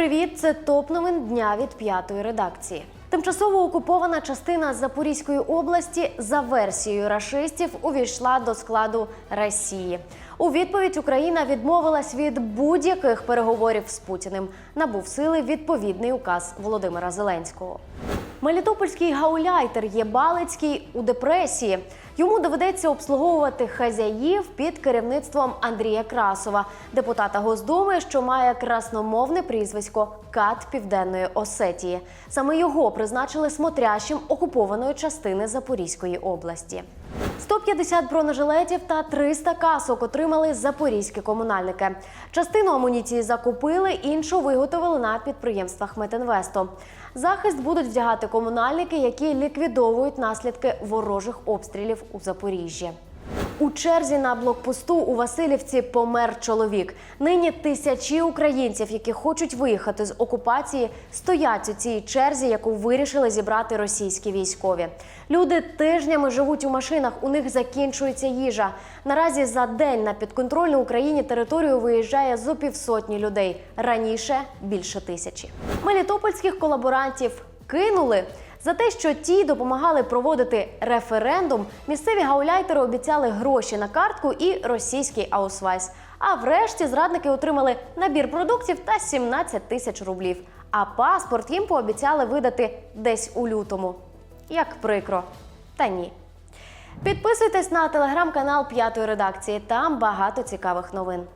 привіт! Це топ новин дня від п'ятої редакції. Тимчасово окупована частина Запорізької області за версією рашистів увійшла до складу Росії. У відповідь Україна відмовилась від будь-яких переговорів з Путіним. Набув сили відповідний указ Володимира Зеленського. Мелітопольський гауляйтер Єбалицький у депресії. Йому доведеться обслуговувати хазяїв під керівництвом Андрія Красова, депутата Госдуми, що має красномовне прізвисько Кат Південної Осетії. Саме його призначили смотрящим окупованої частини Запорізької області. 150 бронежилетів та 300 касок отримали запорізькі комунальники. Частину амуніції закупили, іншу виготовили на підприємствах Метинвесту. Захист будуть вдягати комунальники, які ліквідовують наслідки ворожих обстрілів у Запоріжжі. У черзі на блокпосту у Васильівці помер чоловік. Нині тисячі українців, які хочуть виїхати з окупації, стоять у цій черзі, яку вирішили зібрати російські військові. Люди тижнями живуть у машинах, у них закінчується їжа. Наразі за день на підконтрольну Україні територію виїжджає зо півсотні людей. Раніше більше тисячі. Мелітопольських колаборантів кинули. За те, що ті допомагали проводити референдум, місцеві гауляйтери обіцяли гроші на картку і російський аусвайс. А врешті зрадники отримали набір продуктів та 17 тисяч рублів. А паспорт їм пообіцяли видати десь у лютому. Як прикро, та ні. Підписуйтесь на телеграм-канал п'ятої редакції. Там багато цікавих новин.